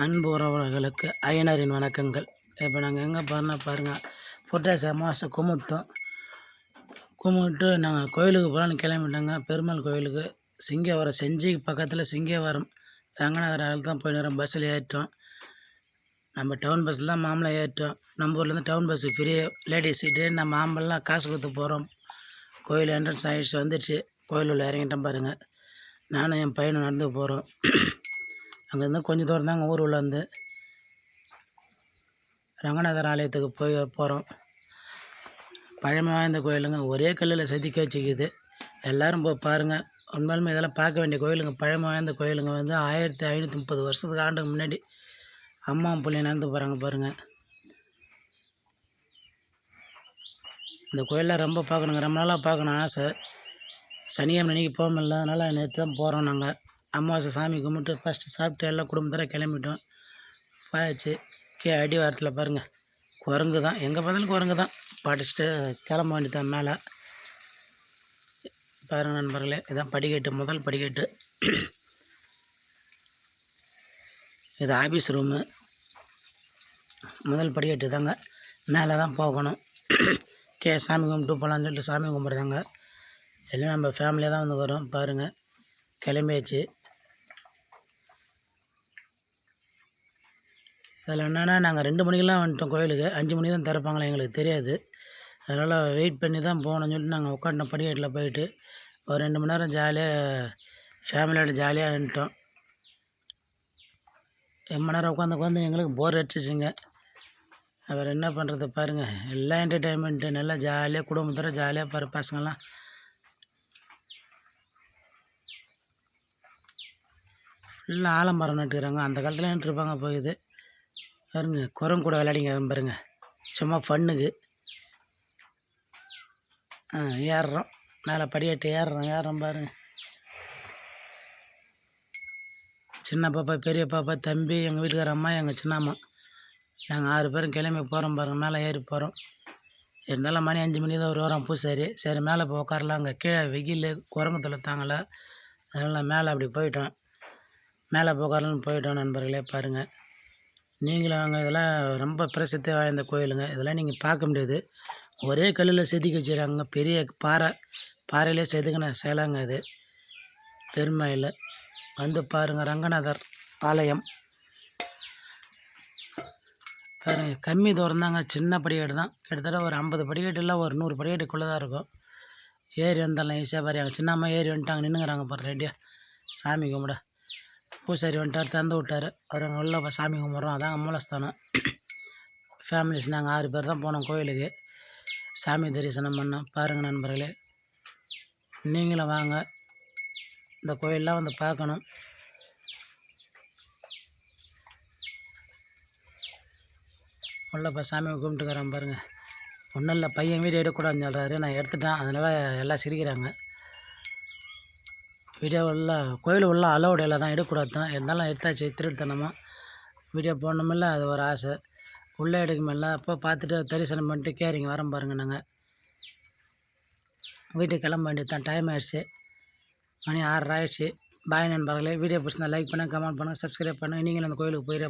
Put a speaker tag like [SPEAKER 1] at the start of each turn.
[SPEAKER 1] அன்பு உறவுகளுக்கு ஐயனாரின் வணக்கங்கள். இப்போ நாங்கள் எங்கே போகிறோம் பாருங்கள் புரட்டாசி அமாவாசை கும்பிட்டோம். கும்பிட்டு நாங்கள் கோயிலுக்கு போகலான்னு கிளம்பிட்டோங்க. பெருமாள் கோயிலுக்கு சிங்கவரம் செஞ்சிக்கு பக்கத்தில் சிங்கவரம் ரங்கநாதரால் தான் போயிடுறோம் பஸ்ஸில் ஏறிட்டோம். நம்ம டவுன் பஸ்ஸில் தான் மாம்பழம் ஏறிட்டோம். நம்ம ஊர்லேருந்து town bus free ladies seat நம்ம மாம்பழம்லாம் காசு கொடுத்து போகிறோம் கோயில் என்ட்ரன்ஸ் ஆகிடுச்சு வந்துடுச்சு. கோயில் உள்ள இறங்கிட்டோம் பாருங்கள் நானும் என் பையனும் நடந்து போகிறோம் அங்கேருந்து கொஞ்சம் தூரம் தாங்க ஊர் உள்ள வந்து ரங்கநாதர் ஆலயத்துக்கு போய் போகிறோம். பழமை வாய்ந்த கோயிலுங்க. ஒரே கல்லில் செதுக்கி வச்சுக்குது. எல்லோரும் போய் பாருங்கள் உண்மையிலுமே இதெல்லாம் பார்க்க வேண்டிய கோயிலுங்க. பழமை வாய்ந்த கோயிலுங்க. வந்து ஆயிரத்தி ஐநூற்றி முப்பது வருஷத்துக்கு ஆண்டுக்கு முன்னாடி அம்மா பிள்ளைய நடந்து போகிறாங்க பாருங்கள் இந்த கோயிலில் ரொம்ப பார்க்கணுங்க. ரொம்ப நாளாக பார்க்கணும் ஆசை. சனிக்கிழமை அன்னைக்கு போக முடியல. அதனால் நேற்று தான் போகிறோம் நாங்கள் அமாவாசை சாமி கும்பிட்டு ஃபஸ்ட்டு சாப்பிட்டு எல்லாம் குடும்பத்தோட கிளம்பிட்டோம். போயாச்சு கே அடி வாரத்தில் பாருங்கள் குரங்கு தான். எங்கே பார்த்தாலும் குரங்கு தான். படிச்சுட்டு கிளம்ப வேண்டியதான் மேலே. பாருங்கள் நண்பர்களே இதான் படிக்கட்டு முதல் படிக்கட்டு. இது ஆஃபீஸ் ரூமு முதல் படிக்கட்டு தாங்க. மேலே தான் போகணும். கே சாமி கும்பிட்டு போகலான்னு சொல்லிட்டு சாமி கும்பிட்றாங்க. எல்லாம் நம்ம ஃபேமிலியாக தான் வந்து வரோம். பாருங்கள் கிளம்பியாச்சு. அதில் என்னென்னா நாங்கள் ரெண்டு மணிக்கெலாம் வந்துட்டோம் கோயிலுக்கு. அஞ்சு மணிக்கு தான் திறப்பாங்களே எங்களுக்கு தெரியாது. அதனால் வெயிட் பண்ணி தான் போகணும்னு சொல்லிட்டு நாங்கள் உட்காந்துட்டோம் படிக்கட்டில் போயிட்டு. ஒரு ரெண்டு மணி நேரம் ஜாலியாக ஃபேமிலியோட ஜாலியாக வந்துட்டோம். ரொம்ப நேரம் உட்காந்து உட்காந்து எங்களுக்கு போர் அடிச்சிச்சுங்க. அப்புறம் என்ன பண்ணுறது பாருங்கள் எல்லாம் என்டர்டைன்மெண்ட்டு நல்லா ஜாலியாக குடும்பத்தோட ஜாலியாக பாரு பசங்கள்லாம். ஃபுல்லாக ஆலமரம் நட்டுக்கிறாங்க. அந்த காலத்தில் நட்டுருப்பாங்க போகுது? பாருங்க குரங்கு கூட விளையாடிங்க பாருங்க. சும்மா ஃபண்ணுக்கு ஆ ஏறுறோம். மேலே படியாட்டு ஏறுறோம் ஏறுறோம் பாருங்க. சின்ன பாப்பா பெரிய பாப்பா தம்பி எங்கள் வீட்டுக்கார அம்மா எங்கள் சின்னம்மா. நாங்கள் ஆறு பேரும் கிளம்பி போகிறோம் பாருங்க மேலே ஏறி போகிறோம் இருந்தாலும் மணி அஞ்சு மணி தான் ஒரு வாரம் பூசாரி. சரி மேலே போய் உட்காரலாம் அங்கே கீழே வெயில் குரங்கு தொலைத்தாங்களா தாங்கலை அதனால் மேலே அப்படி போயிட்டோம். மேலே போய் உட்காரலான்னு போயிட்டோம் நண்பர்களே பாருங்கள் நீங்களும் அங்கே இதெல்லாம் ரொம்ப பிரசித்தி வாய்ந்த கோயிலுங்க. இதெல்லாம் நீங்கள் பார்க்க முடியாது. ஒரே கல்லில் செதுக்கி வச்சுருக்காங்க. பெரிய பாறை. பாறையிலே செதுக்கின சேலாங்க இது பெருமையில் வந்து பாருங்கள் ரங்கநாதர் ஆலயம். பாருங்கள் கம்மி தூரம் தாங்க. சின்ன படிக்கட்டு தான். கிட்டத்தட்ட ஒரு ஐம்பது படிக்கட்டு இல்லை ஒரு நூறு படிக்கட்டுக்குள்ளே தான் இருக்கும். ஏறி வந்தாலும் ஈஸியாக பாரு. சின்னம்மா ஏறி வந்துட்டாங்க. நின்றுங்கிறாங்க பாரு. ரெடியாக சாமி கும்பிட. பூசாரி வந்துட்டார் திறந்து விட்டார். அவர் அங்கே உள்ள சாமி கும்பிட்றோம். அதான் மூலஸ்தானம். ஃபேமிலிஸ் நாங்கள் ஆறு பேர் தான் போனோம் கோயிலுக்கு. சாமி தரிசனம் பண்ணோம். பாருங்கள் நண்பர்களே. நீங்களும் வாங்க. இந்த கோயிலெலாம் வந்து பார்க்கணும். உள்ள சாமியை சாமி கும்பிட்டுக்கிறேன் பாருங்கள் ஒன்றும் இல்லை பையன் வீடியோ எடுக்கக்கூடாதுன்னு சொல்கிறாரு நான் எடுத்துட்டேன். அதனால் எல்லாம் சிரிக்கிறாங்க. வீடியோ உள்ள கோயில் உள்ள அலோடு தான் எடுக்கக்கூடாது தான். இருந்தாலும் எடுத்தாச்சு திருட்டுத்தனமாக வீடியோ போடணுமில்ல அது ஒரு ஆசை. உள்ளே எடுக்குமில்ல அப்போ பார்த்துட்டு தரிசனம் பண்ணிட்டு கேரிங்க வரோம் பாருங்கள் நாங்கள் வீட்டுக்கு கிளம்ப வேண்டியது தான் டைம் ஆகிடுச்சு மணி ஆறு ஆயிடுச்சு. பாய் நண்பர்களே. வீடியோ பிடிச்சிருந்தா லைக் பண்ணுங்கள் கமெண்ட் பண்ணுங்கள் சப்ஸ்கிரைப் பண்ணுங்கள் நீங்களும் அந்த கோயிலுக்கு போயிட